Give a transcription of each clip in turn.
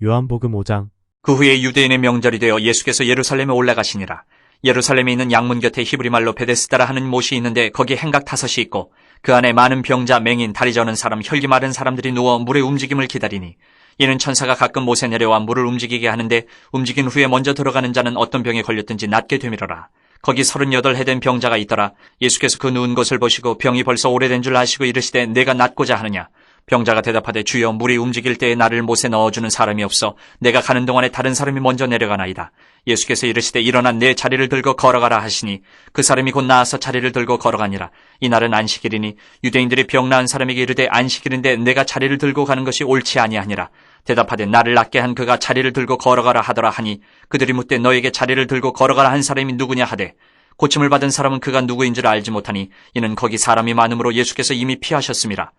요한복음 5장 그 후에 유대인의 명절이 되어 예수께서 예루살렘에 올라가시니라. 예루살렘에 있는 양문 곁에 히브리 말로 베데스다라 하는 못이 있는데 거기 행각 다섯이 있고 그 안에 많은 병자, 맹인, 다리 저는 사람, 혈기 마른 사람들이 누워 물의 움직임을 기다리니 이는 천사가 가끔 못에 내려와 물을 움직이게 하는데 움직인 후에 먼저 들어가는 자는 어떤 병에 걸렸든지 낫게 되밀어라. 거기 서른여덟 해된 병자가 있더라. 예수께서 그 누운 것을 보시고 병이 벌써 오래된 줄 아시고 이르시되 내가 낫고자 하느냐. 병자가 대답하되 주여 물이 움직일 때에 나를 못에 넣어주는 사람이 없어 내가 가는 동안에 다른 사람이 먼저 내려가나이다. 예수께서 이르시되 일어나 내 자리를 들고 걸어가라 하시니 그 사람이 곧 나와서 자리를 들고 걸어가니라. 이날은 안식일이니 유대인들이 병 나은 사람에게 이르되 안식일인데 내가 자리를 들고 가는 것이 옳지 아니하니라. 대답하되 나를 낫게 한 그가 자리를 들고 걸어가라 하더라 하니 그들이 묻되 너에게 자리를 들고 걸어가라 한 사람이 누구냐 하되 고침을 받은 사람은 그가 누구인 줄 알지 못하니 이는 거기 사람이 많음으로 예수께서 이미 피하셨습니다.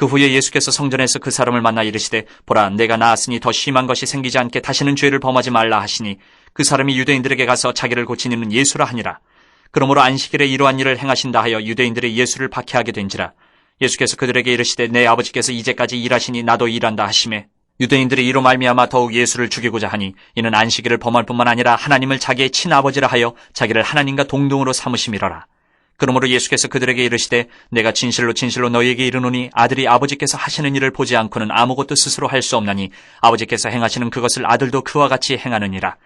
그 후에 예수께서 성전에서 그 사람을 만나 이르시되 보라 내가 나았으니 더 심한 것이 생기지 않게 다시는 죄를 범하지 말라 하시니 그 사람이 유대인들에게 가서 자기를 고친 이는 예수라 하니라. 그러므로 안식일에 이러한 일을 행하신다 하여 유대인들이 예수를 박해하게 된지라. 예수께서 그들에게 이르시되 내 아버지께서 이제까지 일하시니 나도 일한다 하심에 유대인들이 이로 말미암아 더욱 예수를 죽이고자 하니 이는 안식일을 범할 뿐만 아니라 하나님을 자기의 친아버지라 하여 자기를 하나님과 동등으로 삼으심이러라. 그러므로 예수께서 그들에게 이르시되 내가 진실로 진실로 너희에게 이르노니 아들이 아버지께서 하시는 일을 보지 않고는 아무것도 스스로 할 수 없나니 아버지께서 행하시는 그것을 아들도 그와 같이 행하느니라.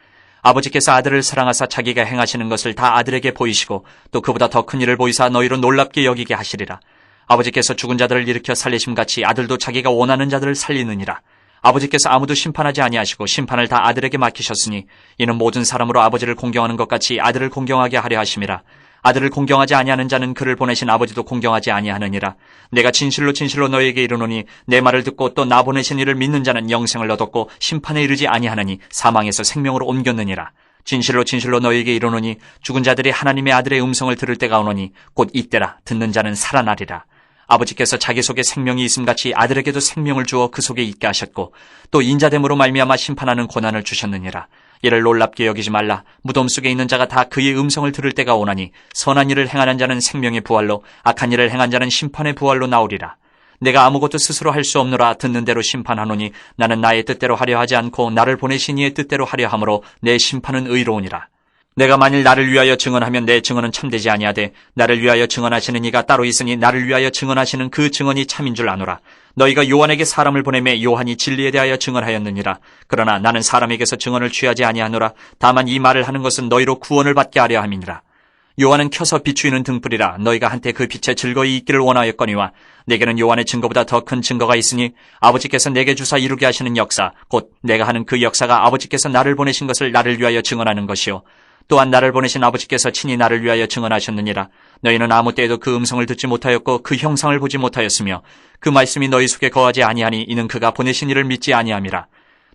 아버지께서 아들을 사랑하사 자기가 행하시는 것을 다 아들에게 보이시고 또 그보다 더 큰 일을 보이사 너희로 놀랍게 여기게 하시리라. 아버지께서 죽은 자들을 일으켜 살리심 같이 아들도 자기가 원하는 자들을 살리느니라. 아버지께서 아무도 심판하지 아니하시고 심판을 다 아들에게 맡기셨으니 이는 모든 사람으로 아버지를 공경하는 것 같이 아들을 공경하게 하려 하심이라. 아들을 공경하지 아니하는 자는 그를 보내신 아버지도 공경하지 아니하느니라. 내가 진실로 진실로 너에게 이르노니 내 말을 듣고 또 나 보내신 이를 믿는 자는 영생을 얻었고 심판에 이르지 아니하느니 사망에서 생명으로 옮겼느니라. 진실로 진실로 너에게 이르노니 죽은 자들이 하나님의 아들의 음성을 들을 때가 오노니 곧 이때라 듣는 자는 살아나리라. 아버지께서 자기 속에 생명이 있음같이 아들에게도 생명을 주어 그 속에 있게 하셨고 또 인자됨으로 말미암아 심판하는 고난을 주셨느니라. 이를 놀랍게 여기지 말라. 무덤 속에 있는 자가 다 그의 음성을 들을 때가 오나니 선한 일을 행하는 자는 생명의 부활로 악한 일을 행한 자는 심판의 부활로 나오리라. 내가 아무것도 스스로 할 수 없노라 듣는 대로 심판하노니 나는 나의 뜻대로 하려 하지 않고 나를 보내신 이의 뜻대로 하려 함으로 내 심판은 의로우니라. 내가 만일 나를 위하여 증언하면 내 증언은 참되지 아니하되 나를 위하여 증언하시는 이가 따로 있으니 나를 위하여 증언하시는 그 증언이 참인 줄 아노라. 너희가 요한에게 사람을 보내매 요한이 진리에 대하여 증언하였느니라. 그러나 나는 사람에게서 증언을 취하지 아니하노라. 다만 이 말을 하는 것은 너희로 구원을 받게 하려 함이니라. 요한은 켜서 비추이는 등불이라 너희가 한때 그 빛에 즐거이 있기를 원하였거니와 내게는 요한의 증거보다 더 큰 증거가 있으니 아버지께서 내게 주사 이루게 하시는 역사 곧 내가 하는 그 역사가 아버지께서 나를 보내신 것을 나를 위하여 증언하는 것이요 또한 나를 보내신 아버지께서 친히 나를 위하여 증언하셨느니라. 너희는 아무 때에도 그 음성을 듣지 못하였고 그 형상을 보지 못하였으며 그 말씀이 너희 속에 거하지 아니하니 이는 그가 보내신 이를 믿지 아니함이라.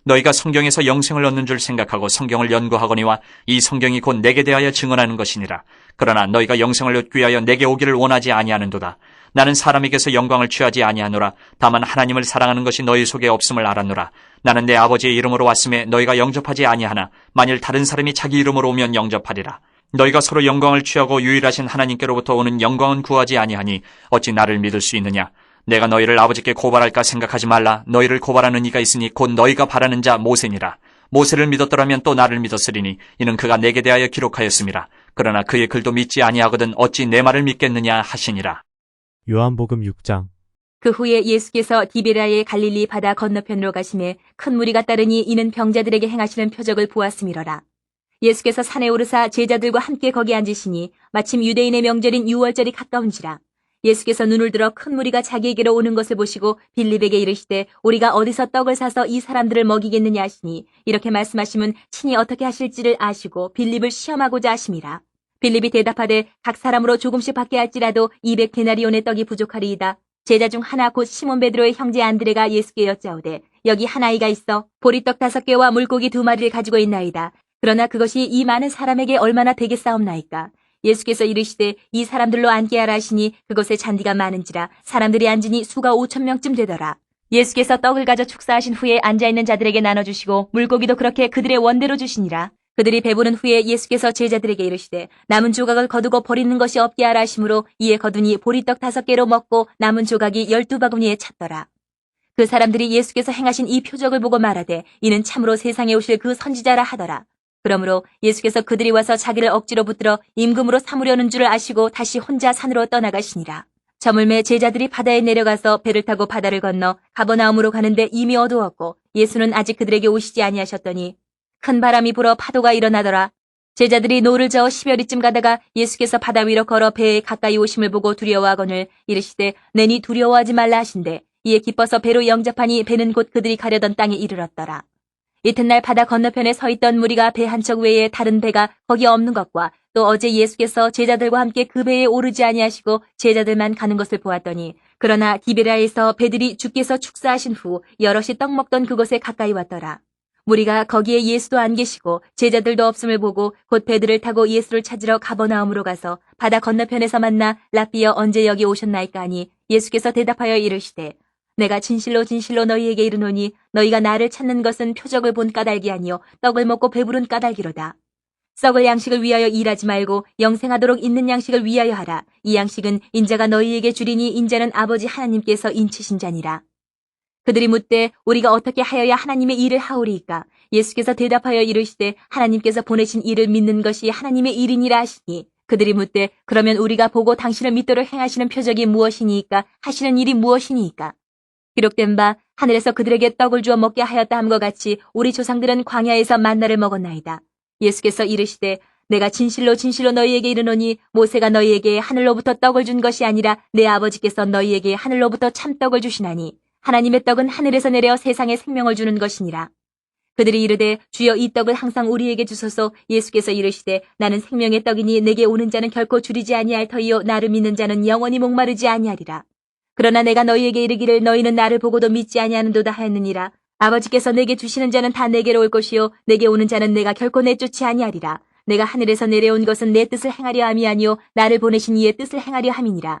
너희가 성경에서 영생을 얻는 줄 생각하고 성경을 연구하거니와 이 성경이 곧 내게 대하여 증언하는 것이니라. 그러나 너희가 영생을 얻기 위하여 내게 오기를 원하지 아니하는도다. 나는 사람에게서 영광을 취하지 아니하노라. 다만 하나님을 사랑하는 것이 너희 속에 없음을 알았노라. 나는 내 아버지의 이름으로 왔음에 너희가 영접하지 아니하나 만일 다른 사람이 자기 이름으로 오면 영접하리라. 너희가 서로 영광을 취하고 유일하신 하나님께로부터 오는 영광은 구하지 아니하니 어찌 나를 믿을 수 있느냐? 내가 너희를 아버지께 고발할까 생각하지 말라. 너희를 고발하는 이가 있으니 곧 너희가 바라는 자 모세니라. 모세를 믿었더라면 또 나를 믿었으리니 이는 그가 내게 대하여 기록하였음이라. 그러나 그의 글도 믿지 아니하거든 어찌 내 말을 믿겠느냐 하시니라. 요한복음 6장 그 후에 예수께서 디베라의 갈릴리 바다 건너편으로 가심에 큰 무리가 따르니 이는 병자들에게 행하시는 표적을 보았음이러라. 예수께서 산에 오르사 제자들과 함께 거기 앉으시니 마침 유대인의 명절인 유월절이 가까운지라. 예수께서 눈을 들어 큰 무리가 자기에게로 오는 것을 보시고 빌립에게 이르시되 우리가 어디서 떡을 사서 이 사람들을 먹이겠느냐 하시니 이렇게 말씀하시면 친히 어떻게 하실지를 아시고 빌립을 시험하고자 하심이라. 빌립이 대답하되 각 사람으로 조금씩 받게 할지라도 200데나리온의 떡이 부족하리이다. 제자 중 하나 곧 시몬 베드로의 형제 안드레가 예수께 여짜오되 여기 한 아이가 있어 보리떡 다섯 개와 물고기 두 마리를 가지고 있나이다. 그러나 그것이 이 많은 사람에게 얼마나 되겠사옵나이까. 예수께서 이르시되 이 사람들로 앉게 하라 하시니 그곳에 잔디가 많은지라 사람들이 앉으니 수가 오천 명쯤 되더라. 예수께서 떡을 가져 축사하신 후에 앉아있는 자들에게 나눠주시고 물고기도 그렇게 그들의 원대로 주시니라. 그들이 배부른 후에 예수께서 제자들에게 이르시되 남은 조각을 거두고 버리는 것이 없게 하라 하심으로 이에 거두니 보리떡 다섯 개로 먹고 남은 조각이 열두 바구니에 찼더라. 그 사람들이 예수께서 행하신 이 표적을 보고 말하되 이는 참으로 세상에 오실 그 선지자라 하더라. 그러므로 예수께서 그들이 와서 자기를 억지로 붙들어 임금으로 삼으려는 줄을 아시고 다시 혼자 산으로 떠나가시니라. 저물매 제자들이 바다에 내려가서 배를 타고 바다를 건너 가버나움으로 가는데 이미 어두웠고 예수는 아직 그들에게 오시지 아니하셨더니 큰 바람이 불어 파도가 일어나더라. 제자들이 노를 저어 10여리쯤 가다가 예수께서 바다 위로 걸어 배에 가까이 오심을 보고 두려워하거늘 이르시되 내니 두려워하지 말라 하신대 이에 기뻐서 배로 영접하니 배는 곧 그들이 가려던 땅에 이르렀더라. 이튿날 바다 건너편에 서 있던 무리가 배 한 척 외에 다른 배가 거기 없는 것과 또 어제 예수께서 제자들과 함께 그 배에 오르지 아니하시고 제자들만 가는 것을 보았더니 그러나 디베라에서 배들이 주께서 축사하신 후 여럿이 떡 먹던 그곳에 가까이 왔더라. 무리가 거기에 예수도 안 계시고 제자들도 없음을 보고 곧 배들을 타고 예수를 찾으러 가버나움으로 가서 바다 건너편에서 만나 라비어 언제 여기 오셨나이까 하니 예수께서 대답하여 이르시되 내가 진실로 진실로 너희에게 이르노니 너희가 나를 찾는 것은 표적을 본 까닭이 아니요 떡을 먹고 배부른 까닭이로다. 썩을 양식을 위하여 일하지 말고 영생하도록 있는 양식을 위하여 하라. 이 양식은 인자가 너희에게 주리니 인자는 아버지 하나님께서 인치신 자니라. 그들이 묻되 우리가 어떻게 하여야 하나님의 일을 하오리이까? 예수께서 대답하여 이르시되 하나님께서 보내신 일을 믿는 것이 하나님의 일이니라 하시니 그들이 묻되 그러면 우리가 보고 당신을 믿도록 행하시는 표적이 무엇이니이까 하시는 일이 무엇이니이까? 기록된 바 하늘에서 그들에게 떡을 주어 먹게 하였다 함과 같이 우리 조상들은 광야에서 만나를 먹었나이다. 예수께서 이르시되 내가 진실로 진실로 너희에게 이르노니 모세가 너희에게 하늘로부터 떡을 준 것이 아니라 내 아버지께서 너희에게 하늘로부터 참떡을 주시나니 하나님의 떡은 하늘에서 내려 세상에 생명을 주는 것이니라. 그들이 이르되 주여 이 떡을 항상 우리에게 주소서 예수께서 이르시되 나는 생명의 떡이니 내게 오는 자는 결코 줄이지 아니할 터이요 나를 믿는 자는 영원히 목마르지 아니하리라. 그러나 내가 너희에게 이르기를 너희는 나를 보고도 믿지 아니하는도다 하였느니라. 아버지께서 내게 주시는 자는 다 내게로 올 것이요 내게 오는 자는 내가 결코 내쫓지 아니하리라. 내가 하늘에서 내려온 것은 내 뜻을 행하려 함이 아니요 나를 보내신 이의 뜻을 행하려 함이니라.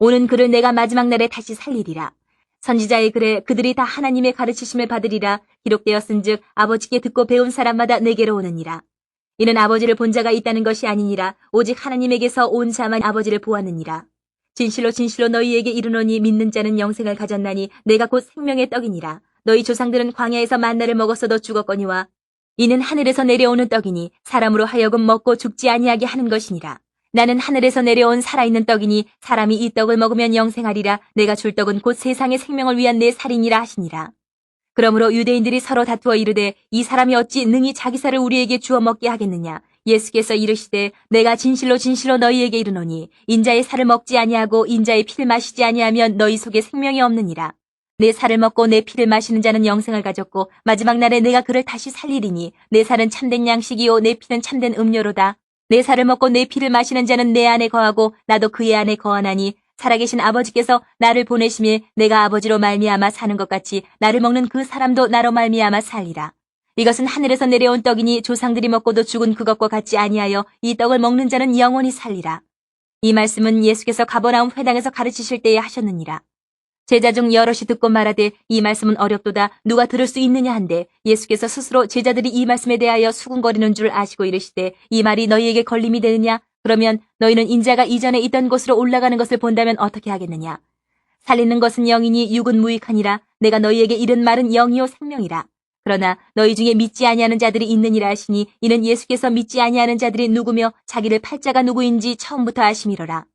오는 그를 내가 마지막 날에 다시 살리리라 선지자의 글에 그들이 다 하나님의 가르치심을 받으리라 기록되었은즉 아버지께 듣고 배운 사람마다 내게로 오느니라 이는 아버지를 본 자가 있다는 것이 아니니라 오직 하나님에게서 온 자만 아버지를 보았느니라. 진실로 진실로 너희에게 이르노니 믿는 자는 영생을 가졌나니 내가 곧 생명의 떡이니라. 너희 조상들은 광야에서 만나를 먹었어도 죽었거니와 이는 하늘에서 내려오는 떡이니 사람으로 하여금 먹고 죽지 아니하게 하는 것이니라. 나는 하늘에서 내려온 살아있는 떡이니 사람이 이 떡을 먹으면 영생하리라. 내가 줄 떡은 곧 세상의 생명을 위한 내 살이니라 하시니라. 그러므로 유대인들이 서로 다투어 이르되 이 사람이 어찌 능히 자기 살을 우리에게 주어 먹게 하겠느냐 예수께서 이르시되 내가 진실로 진실로 너희에게 이르노니 인자의 살을 먹지 아니하고 인자의 피를 마시지 아니하면 너희 속에 생명이 없느니라 내 살을 먹고 내 피를 마시는 자는 영생을 가졌고 마지막 날에 내가 그를 다시 살리리니 내 살은 참된 양식이요 내 피는 참된 음료로다 내 살을 먹고 내 피를 마시는 자는 내 안에 거하고 나도 그의 안에 거하나니 살아계신 아버지께서 나를 보내심에 내가 아버지로 말미암아 사는 것 같이 나를 먹는 그 사람도 나로 말미암아 살리라. 이것은 하늘에서 내려온 떡이니 조상들이 먹고도 죽은 그것과 같지 아니하여 이 떡을 먹는 자는 영원히 살리라. 이 말씀은 예수께서 가버나움 회당에서 가르치실 때에 하셨느니라. 제자 중 여럿이 듣고 말하되 이 말씀은 어렵도다 누가 들을 수 있느냐 한데 예수께서 스스로 제자들이 이 말씀에 대하여 수군거리는 줄 아시고 이르시되 이 말이 너희에게 걸림이 되느냐 그러면 너희는 인자가 이전에 있던 곳으로 올라가는 것을 본다면 어떻게 하겠느냐? 살리는 것은 영이니 육은 무익하니라. 내가 너희에게 이른 말은 영이요 생명이라. 그러나 너희 중에 믿지 아니하는 자들이 있느니라 하시니 이는 예수께서 믿지 아니하는 자들이 누구며 자기를 팔자가 누구인지 처음부터 아심이로라.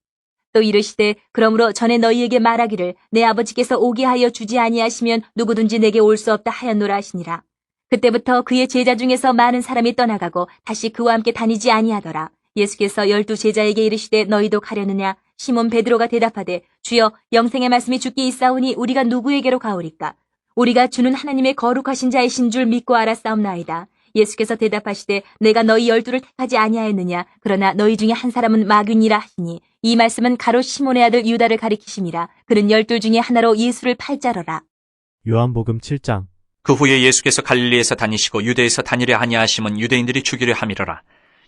또 이르시되 그러므로 전에 너희에게 말하기를 내 아버지께서 오게 하여 주지 아니하시면 누구든지 내게 올 수 없다 하였노라 하시니라. 그때부터 그의 제자 중에서 많은 사람이 떠나가고 다시 그와 함께 다니지 아니하더라. 예수께서 열두 제자에게 이르시되 너희도 가려느냐 시몬 베드로가 대답하되 주여 영생의 말씀이 주께 있사오니 우리가 누구에게로 가오리까 우리가 주는 하나님의 거룩하신 자이신 줄 믿고 알았사옵나이다 예수께서 대답하시되 내가 너희 열두를 택하지 아니하였느냐? 그러나 너희 중에 한 사람은 마귀니라 하시니 이 말씀은 가로 시몬의 아들 유다를 가리키심이라. 그는 열둘 중에 하나로 예수를 팔자러라. 요한복음 7장. 그 후에 예수께서 갈릴리에서 다니시고 유대에서 다니려 하냐하심은 유대인들이 죽이려 함이로라.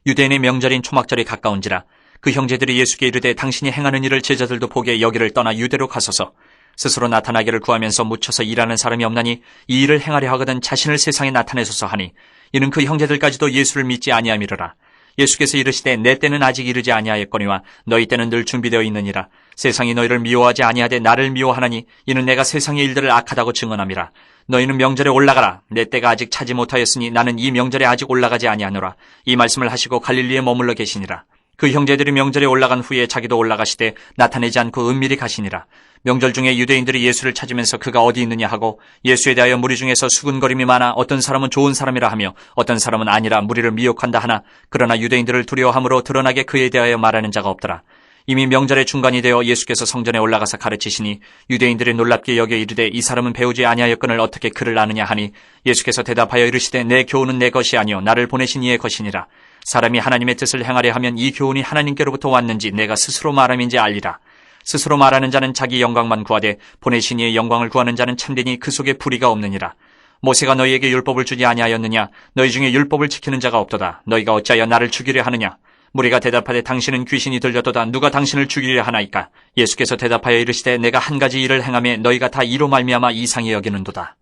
유대인의 명절인 초막절이 가까운지라 그 형제들이 예수께 이르되 당신이 행하는 일을 제자들도 보게 여기를 떠나 유대로 가소서. 스스로 나타나기를 구하면서 묻혀서 일하는 사람이 없나니 이 일을 행하려 하거든 자신을 세상에 나타내소서 하니 이는 그 형제들까지도 예수를 믿지 아니함이로라. 예수께서 이르시되 내 때는 아직 이르지 아니하였거니와 너희 때는 늘 준비되어 있느니라. 세상이 너희를 미워하지 아니하되 나를 미워하나니 이는 내가 세상의 일들을 악하다고 증언함이라. 너희는 명절에 올라가라. 내 때가 아직 차지 못하였으니 나는 이 명절에 아직 올라가지 아니하노라. 이 말씀을 하시고 갈릴리에 머물러 계시니라. 그 형제들이 명절에 올라간 후에 자기도 올라가시되 나타내지 않고 은밀히 가시니라. 명절 중에 유대인들이 예수를 찾으면서 그가 어디 있느냐 하고 예수에 대하여 무리 중에서 수군거림이 많아 어떤 사람은 좋은 사람이라 하며 어떤 사람은 아니라 무리를 미혹한다 하나 그러나 유대인들을 두려워함으로 드러나게 그에 대하여 말하는 자가 없더라. 이미 명절의 중간이 되어 예수께서 성전에 올라가서 가르치시니 유대인들이 놀랍게 여겨 이르되 이 사람은 배우지 아니하였거늘 어떻게 그를 아느냐 하니 예수께서 대답하여 이르시되 내 교훈은 내 것이 아니요 나를 보내신 이의 것이니라. 사람이 하나님의 뜻을 행하려 하면 이 교훈이 하나님께로부터 왔는지 내가 스스로 말함인지 알리라. 스스로 말하는 자는 자기 영광만 구하되 보내신 이의 영광을 구하는 자는 참되니 그 속에 불의가 없느니라. 모세가 너희에게 율법을 주지 아니하였느냐? 너희 중에 율법을 지키는 자가 없도다. 너희가 어찌하여 나를 죽이려 하느냐? 무리가 대답하되 당신은 귀신이 들렸도다. 누가 당신을 죽이려 하나이까? 예수께서 대답하여 이르시되 내가 한 가지 일을 행함에 너희가 다 이로 말미암아 이상히 여기는도다.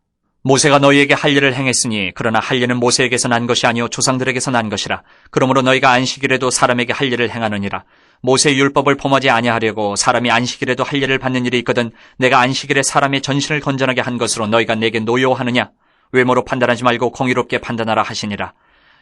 모세가 너희에게 할 일을 행했으니 그러나 할 일은 모세에게서 난 것이 아니요 조상들에게서 난 것이라. 그러므로 너희가 안식일에도 사람에게 할 일을 행하느니라. 모세의 율법을 범하지 아니하려고 사람이 안식일에도 할 일을 받는 일이 있거든 내가 안식일에 사람의 전신을 건전하게 한 것으로 너희가 내게 노여워하느냐? 외모로 판단하지 말고 공의롭게 판단하라 하시니라.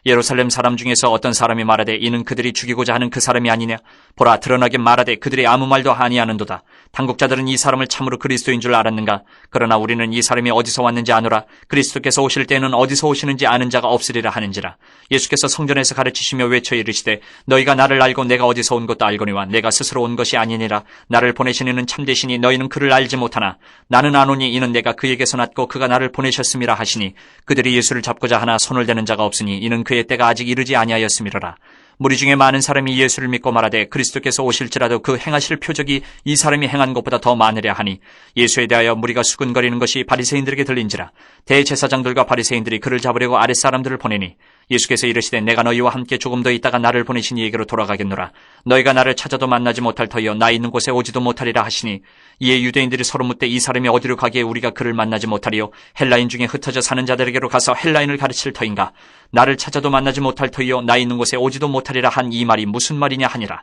예루살렘 사람 중에서 어떤 사람이 말하되 이는 그들이 죽이고자 하는 그 사람이 아니냐? 보라 드러나게 말하되 그들이 아무 말도 아니하는도다. 당국자들은 이 사람을 참으로 그리스도인 줄 알았는가? 그러나 우리는 이 사람이 어디서 왔는지 아노라. 그리스도께서 오실 때에는 어디서 오시는지 아는 자가 없으리라 하는지라. 예수께서 성전에서 가르치시며 외쳐 이르시되 너희가 나를 알고 내가 어디서 온 것도 알거니와 내가 스스로 온 것이 아니니라. 나를 보내신 이는 참되시니 너희는 그를 알지 못하나 나는 아노니 이는 내가 그에게서 났고 그가 나를 보내셨음이라 하시니 그들이 예수를 잡고자 하나 손을 대는 자가 없으니 이는 그의 때가 아직 이르지 아니하였음이로라. 무리 중에 많은 사람이 예수를 믿고 말하되 그리스도께서 오실지라도 그 행하실 표적이 이 사람이 행한 것보다 더 많으랴 하니 예수에 대하여 무리가 수근거리는 것이 바리새인들에게 들린지라 대제사장들과 바리새인들이 그를 잡으려고 아랫사람들을 보내니 예수께서 이르시되 내가 너희와 함께 조금 더 있다가 나를 보내신 이에게로 돌아가겠노라. 너희가 나를 찾아도 만나지 못할 터이요 나 있는 곳에 오지도 못하리라 하시니 이에 유대인들이 서로 묻되 이 사람이 어디로 가기에 우리가 그를 만나지 못하리요? 헬라인 중에 흩어져 사는 자들에게로 가서 헬라인을 가르칠 터인가? 나를 찾아도 만나지 못할 터이요 나 있는 곳에 오지도 못하리라 한 이 말이 무슨 말이냐 하니라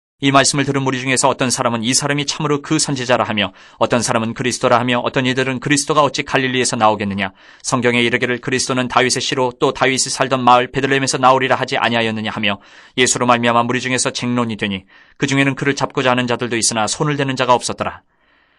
이 말씀을 들은 무리 중에서 어떤 사람은 이 사람이 참으로 그 선지자라 하며 어떤 사람은 그리스도라 하며 어떤 이들은 그리스도가 어찌 갈릴리에서 나오겠느냐? 성경에 이르기를 그리스도는 다윗의 씨로 또 다윗이 살던 마을 베들레헴에서 나오리라 하지 아니하였느냐 하며 예수로 말미암아 무리 중에서 쟁론이 되니 그 중에는 그를 잡고자 하는 자들도 있으나 손을 대는 자가 없었더라.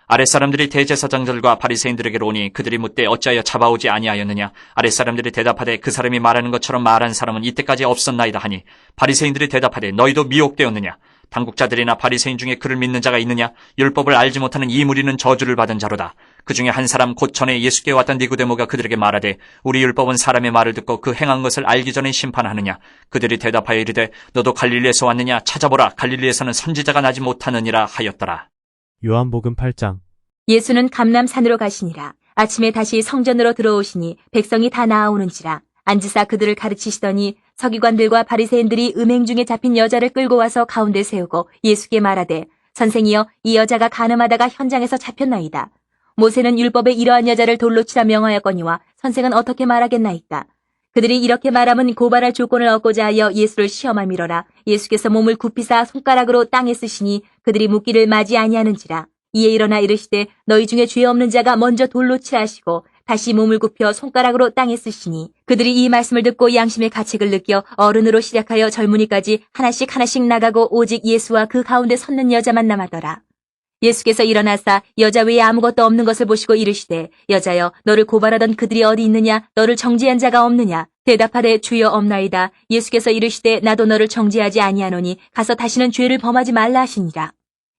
아랫사람들이 대제사장들과 바리새인들에게로 오니 그들이 묻되 어찌하여 잡아오지 아니하였느냐? 아랫사람들이 대답하되 그 사람이 말하는 것처럼 말한 사람은 이때까지 없었나이다 하니 바리새인들이 대답하되 너희도 미혹되었느냐 당국자들이나 바리새인 중에 그를 믿는 자가 있느냐? 율법을 알지 못하는 이 무리는 저주를 받은 자로다. 그 중에 한 사람 곧 전에 예수께 왔던 니고데모가 그들에게 말하되 우리 율법은 사람의 말을 듣고 그 행한 것을 알기 전에 심판하느냐? 그들이 대답하여 이르되 너도 갈릴리에서 왔느냐? 찾아보라. 갈릴리에서는 선지자가 나지 못하느니라 하였더라. 요한복음 8장. 예수는 감남산으로 가시니라. 아침에 다시 성전으로 들어오시니 백성이 다 나아오는지라. 앉으사 그들을 가르치시더니 서기관들과 바리새인들이 음행 중에 잡힌 여자를 끌고 와서 가운데 세우고 예수께 말하되 선생이여 이 여자가 가늠하다가 현장에서 잡혔나이다. 모세는 율법에 이러한 여자를 돌로 치라 명하였거니와 선생은 어떻게 말하겠나이까? 그들이 이렇게 말하면 고발할 조건을 얻고자 하여 예수를 시험함이로라. 예수께서 몸을 굽히사 손가락으로 땅에 쓰시니 그들이 묻기를 맞이 아니하는지라. 이에 일어나 이르시되 너희 중에 죄 없는 자가 먼저 돌로 치하시고 다시 몸을 굽혀 손가락으로 땅에 쓰시니 그들이 이 말씀을 듣고 양심의 가책을 느껴 어른으로 시작하여 젊은이까지 하나씩 하나씩 나가고 오직 예수와 그 가운데 섰는 여자만 남았더라. 예수께서 일어나사 여자 외에 아무것도 없는 것을 보시고 이르시되 여자여 너를 고발하던 그들이 어디 있느냐? 너를 정죄한 자가 없느냐? 대답하되 주여 없나이다. 예수께서 이르시되 나도 너를 정죄하지 아니하노니 가서 다시는 죄를 범하지 말라 하시니라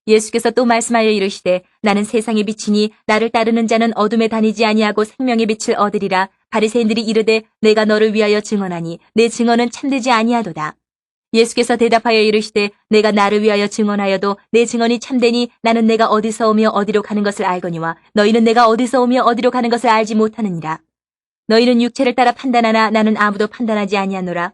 예수께서 또 말씀하여 이르시되 나는 세상의 빛이니 나를 따르는 자는 어둠에 다니지 아니하고 생명의 빛을 얻으리라 바리새인들이 이르되 내가 너를 위하여 증언하니 내 증언은 참되지 아니하도다. 예수께서 대답하여 이르시되 내가 나를 위하여 증언하여도 내 증언이 참되니 나는 내가 어디서 오며 어디로 가는 것을 알거니와 너희는 내가 어디서 오며 어디로 가는 것을 알지 못하느니라. 너희는 육체를 따라 판단하나 나는 아무도 판단하지 아니하노라.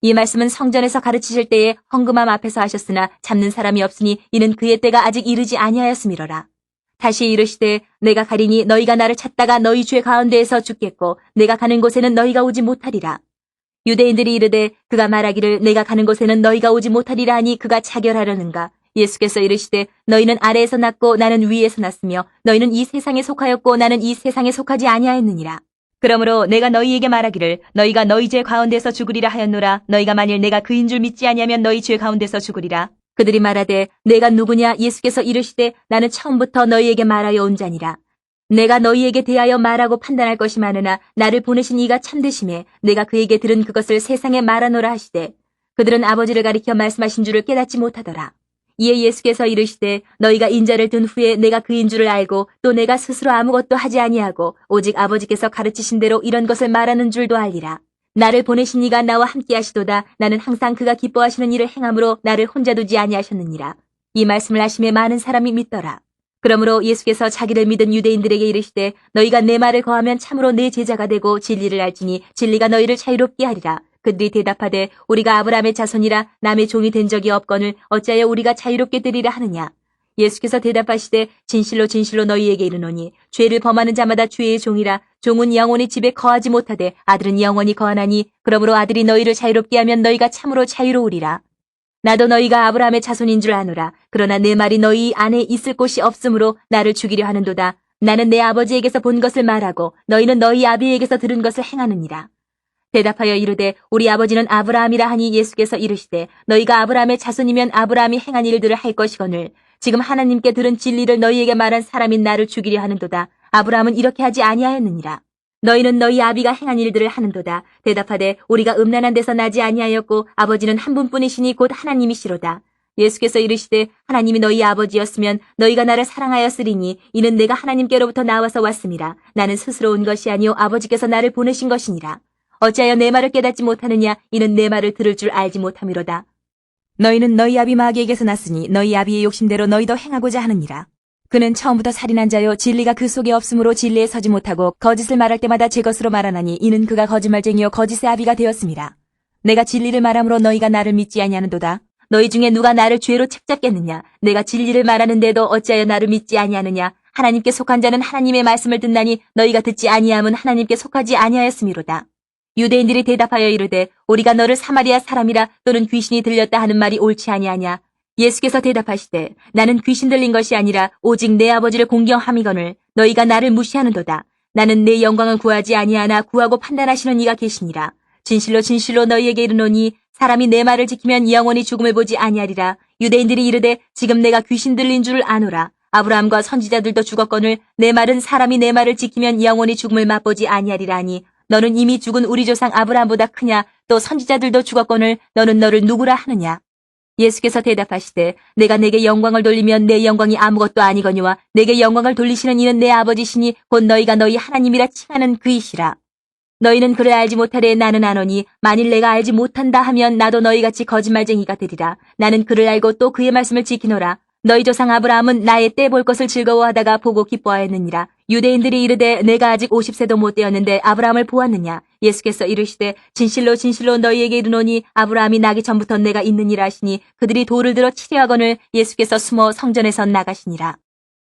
이 말씀은 성전에서 가르치실 때에 헝금함 앞에서 하셨으나 잡는 사람이 없으니 이는 그의 때가 아직 이르지 아니하였음이로라. 다시 이르시되 내가 가리니 너희가 나를 찾다가 너희 죄 가운데에서 죽겠고 내가 가는 곳에는 너희가 오지 못하리라. 유대인들이 이르되 그가 말하기를 내가 가는 곳에는 너희가 오지 못하리라 하니 그가 차결하려는가. 예수께서 이르시되 너희는 아래에서 났고 나는 위에서 났으며 너희는 이 세상에 속하였고 나는 이 세상에 속하지 아니하였느니라. 그러므로 내가 너희에게 말하기를 너희가 너희 죄 가운데서 죽으리라 하였노라. 너희가 만일 내가 그인 줄 믿지 아니하면 너희 죄 가운데서 죽으리라. 그들이 말하되 내가 누구냐? 예수께서 이르시되 나는 처음부터 너희에게 말하여 온 자니라. 내가 너희에게 대하여 말하고 판단할 것이 많으나 나를 보내신 이가 참되심에 내가 그에게 들은 그것을 세상에 말하노라 하시되 그들은 아버지를 가리켜 말씀하신 줄을 깨닫지 못하더라 이에 예수께서 이르시되 너희가 인자를 둔 후에 내가 그인 줄을 알고 또 내가 스스로 아무것도 하지 아니하고 오직 아버지께서 가르치신 대로 이런 것을 말하는 줄도 알리라. 나를 보내신 이가 나와 함께 하시도다. 나는 항상 그가 기뻐하시는 일을 행함으로 나를 혼자 두지 아니하셨느니라. 이 말씀을 하심에 많은 사람이 믿더라. 그러므로 예수께서 자기를 믿은 유대인들에게 이르시되 너희가 내 말을 거하면 참으로 내 제자가 되고 진리를 알지니 진리가 너희를 자유롭게 하리라. 그들이 대답하되 우리가 아브라함의 자손이라 남의 종이 된 적이 없거늘 어찌하여 우리가 자유롭게 되리라 하느냐. 예수께서 대답하시되 진실로 진실로 너희에게 이르노니 죄를 범하는 자마다 죄의 종이라 종은 영원히 집에 거하지 못하되 아들은 영원히 거하나니 그러므로 아들이 너희를 자유롭게 하면 너희가 참으로 자유로우리라. 나도 너희가 아브라함의 자손인 줄 아노라. 그러나 내 말이 너희 안에 있을 곳이 없으므로 나를 죽이려 하는도다. 나는 내 아버지에게서 본 것을 말하고 너희는 너희 아비에게서 들은 것을 행하느니라. 대답하여 이르되 우리 아버지는 아브라함이라 하니 예수께서 이르시되 너희가 아브라함의 자손이면 아브라함이 행한 일들을 할 것이거늘 지금 하나님께 들은 진리를 너희에게 말한 사람인 나를 죽이려 하는도다. 아브라함은 이렇게 하지 아니하였느니라. 너희는 너희 아비가 행한 일들을 하는도다. 대답하되 우리가 음란한 데서 나지 아니하였고 아버지는 한 분뿐이시니 곧 하나님이시로다. 예수께서 이르시되 하나님이 너희 아버지였으면 너희가 나를 사랑하였으리니 이는 내가 하나님께로부터 나와서 왔음이라. 나는 스스로 온 것이 아니요 아버지께서 나를 보내신 것이니라. 어찌하여 내 말을 깨닫지 못하느냐 이는 내 말을 들을 줄 알지 못함이로다. 너희는 너희 아비 마귀에게서 났으니 너희 아비의 욕심대로 너희도 행하고자 하느니라. 그는 처음부터 살인한 자요 진리가 그 속에 없으므로 진리에 서지 못하고 거짓을 말할 때마다 제 것으로 말하나니 이는 그가 거짓말쟁이요 거짓의 아비가 되었습니다. 내가 진리를 말함으로 너희가 나를 믿지 아니하는도다. 너희 중에 누가 나를 죄로 책잡겠느냐? 내가 진리를 말하는데도 어찌하여 나를 믿지 아니하느냐? 하나님께 속한 자는 하나님의 말씀을 듣나니 너희가 듣지 아니함은 하나님께 속하지 아니하였음이로다. 유대인들이 대답하여 이르되 우리가 너를 사마리아 사람이라 또는 귀신이 들렸다 하는 말이 옳지 아니하냐? 예수께서 대답하시되 나는 귀신 들린 것이 아니라 오직 내 아버지를 공경함이거늘 너희가 나를 무시하는도다. 나는 내 영광을 구하지 아니하나 구하고 판단하시는 이가 계시니라. 진실로 진실로 너희에게 이르노니 사람이 내 말을 지키면 영원히 죽음을 보지 아니하리라. 유대인들이 이르되 지금 내가 귀신 들린 줄을 아노라. 아브라함과 선지자들도 죽었거늘 내 말은 사람이 내 말을 지키면 영원히 죽음을 맛보지 아니하리라 하니 너는 이미 죽은 우리 조상 아브라함보다 크냐? 또 선지자들도 죽었거늘 너는 너를 누구라 하느냐? 예수께서 대답하시되 내가 내게 영광을 돌리면 내 영광이 아무것도 아니거니와 내게 영광을 돌리시는 이는 내 아버지시니 곧 너희가 너희 하나님이라 칭하는 그이시라. 너희는 그를 알지 못하되 나는 아노니 만일 내가 알지 못한다 하면 나도 너희같이 거짓말쟁이가 되리라. 나는 그를 알고 또 그의 말씀을 지키노라 너희 조상 아브라함은 나의 때 볼 것을 즐거워하다가 보고 기뻐하였느니라. 유대인들이 이르되 내가 아직 50세도 못 되었는데 아브라함을 보았느냐. 예수께서 이르시되 진실로 진실로 너희에게 이르노니 아브라함이 나기 전부터 내가 있느니라 하시니 그들이 돌을 들어 치려하거늘 예수께서 숨어 성전에서 나가시니라.